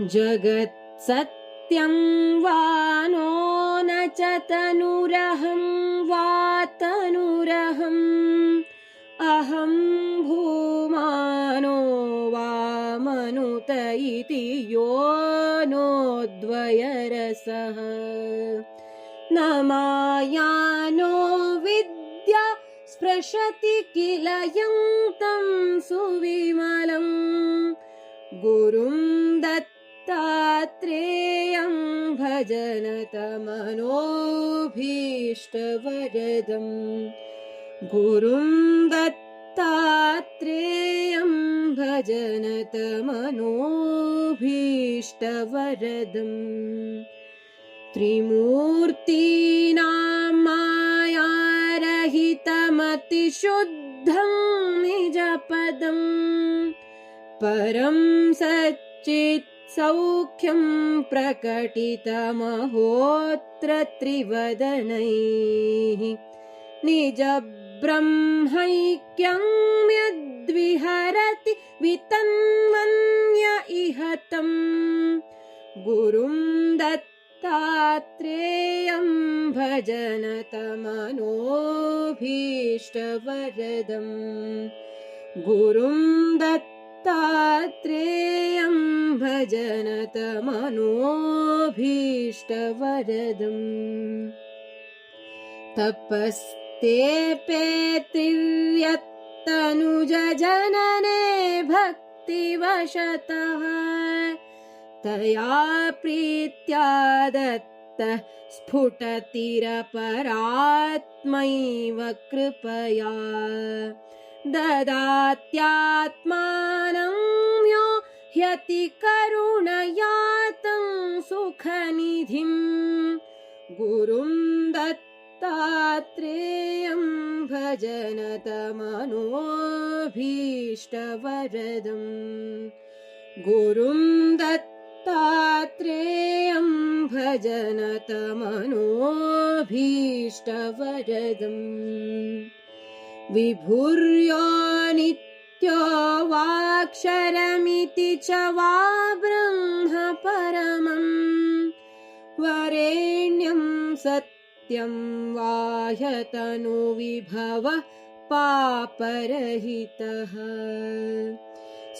जगत्सत्यं वा नो न च तनुरहं वा तनुरहम्। अहं भूमानो वा मनुत इति यो नोद्वयरसः न मायानो विद्या स्पृशति किल यन्तं सुविमलम्। गुरुं दत्तात्रेयं भजनतमनोभीष्टवरदम्। गुरुं दत्तात्रेयं भजनतमनोभीष्टवरदम्। त्रिमूर्तीनां मायारहितमतिशुद्धं निजपदम्। परं सच्चित् सौख्यं प्रकटितमहोत्र त्रिवदनैः निजब्रह्मैक्यं यद्विहरति वितन्वन्य इहतम् गुरुं दत्तात्रेयं भजनतमनोभीष्टवरदम् गुरुं दत्तात्रेयं भजनतमनोभीष्टवरदम्। तपस्तेपेतिर्यत्तनुजनने भक्तिवशतः। तया प्रीत्या दत्त स्फुटतिरपरात्मैव कृपया। ददात्यात्मानं करुणयातं सुखनिधिं गुरुं दत्तात्रेयं भजनतमनोभीष्टवरदम् गुरुं दत्तात्रेयं भजनतमनोभीष्टवरदम् विभुर्यो नित्यो वाक्षरमिति च वा ब्रह्म परमम् वरेण्यं सत्यं वा ह्यतनुविभव पापरहितः।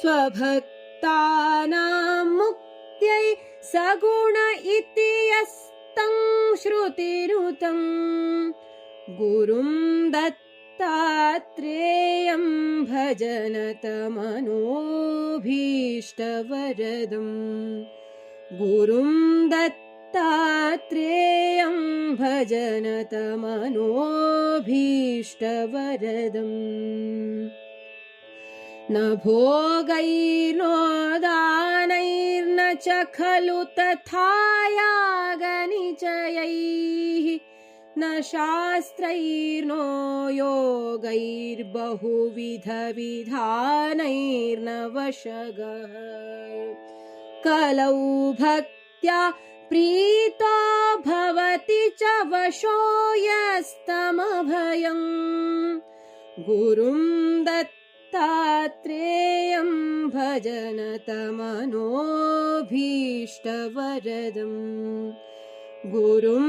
स्वभक्तानां मुक्त्यै सगुण इति यस्तं श्रुतिरुतं। गुरुं दत्तात्रेयं भजनतमनोभीष्टवरदम्। गुरुं दत्तात्रेयं भजनतमनोभीष्टवरदम्। न भोगैर्नो दानैर्न च खलु तथा यागनिचयैः न शास्त्रैर्नो योगैर्बहुविधविधानैर्न वशगः कलौ भक्त्या प्रीतो भवति च वशो यस्तमभयम्। गुरुं दत्तात्रेयं भजनतमनोभीष्टवरदम्। गुरुं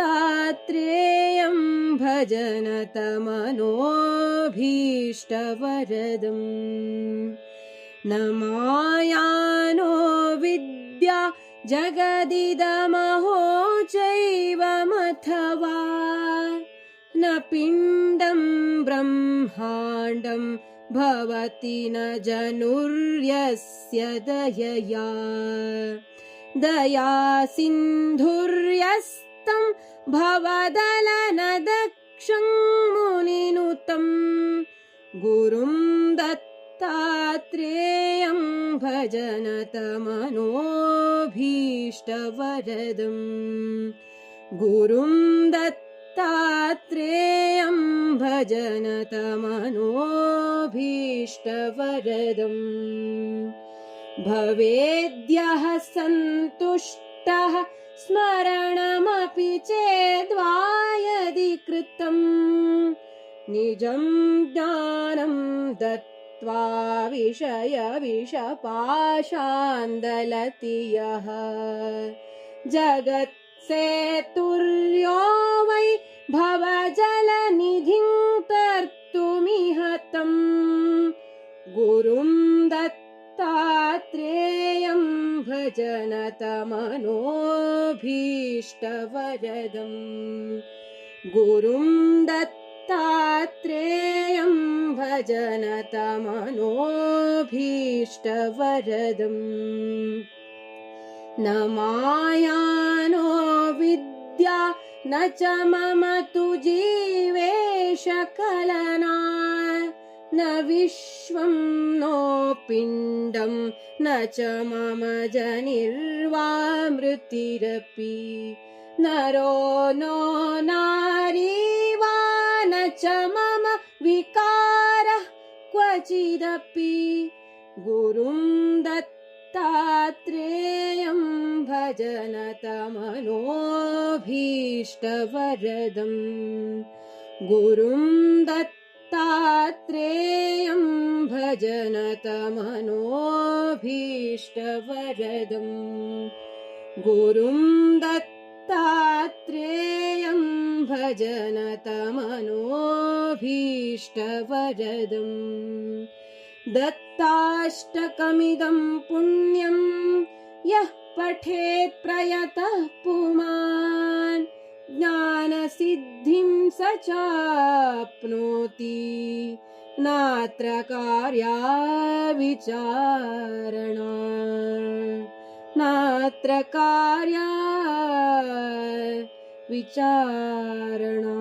दत्तात्रेयं भजनतमनोभीष्टवरदम्। न मायानो विद्या जगदिदमहो चैवमथवा न पिण्डं ब्रह्माण्डं भवति न जनुर्यस्य दयया। दया सिन्धुर्यस्तं भवदलनदक्षं मुनिनुतं गुरुं दत्तात्रेयं भजनतमनोभीष्टवरदम् गुरुं दत्तात्रेयं भजनतमनोभीष्टवरदम् भवेद्यः सन्तुष्टः स्मरणमपि चेद्वा यदि कृतम् निजं ज्ञानं दत्त त्यक्त्वा विषयविषपाशान्दलति यः जगत्सेतुर्यो वै भवजलनिधिं तर्तुमिहतम् गुरुं भजनतमनोभीष्टवरदम् गुरुं दत्तात्रेयं भजनतमनोभीष्टवरदम्। न मायानो विद्या न च मम तु जीवेशकलना न विश्वं नो पिण्डं न च मम जनिर्वा मृतिरपि नरो नो नारी वा न च मम विकारः क्वचिदपि गुरुं दत्तात्रेयं भजनतमनोभीष्टवरदम् गुरुं दत्तात्रेयं भजनतमनोभीष्टवरदम् गुरुं दत्तात्रेयं भजनतमनोभीष्टवरदम् दत्ताष्टकमिदं पुण्यं यः पठेत् प्रयतः पुमान् ज्ञानसिद्धिं स चाप्नोति नात्र कार्याविचारणा नात्र कार्या विचारणा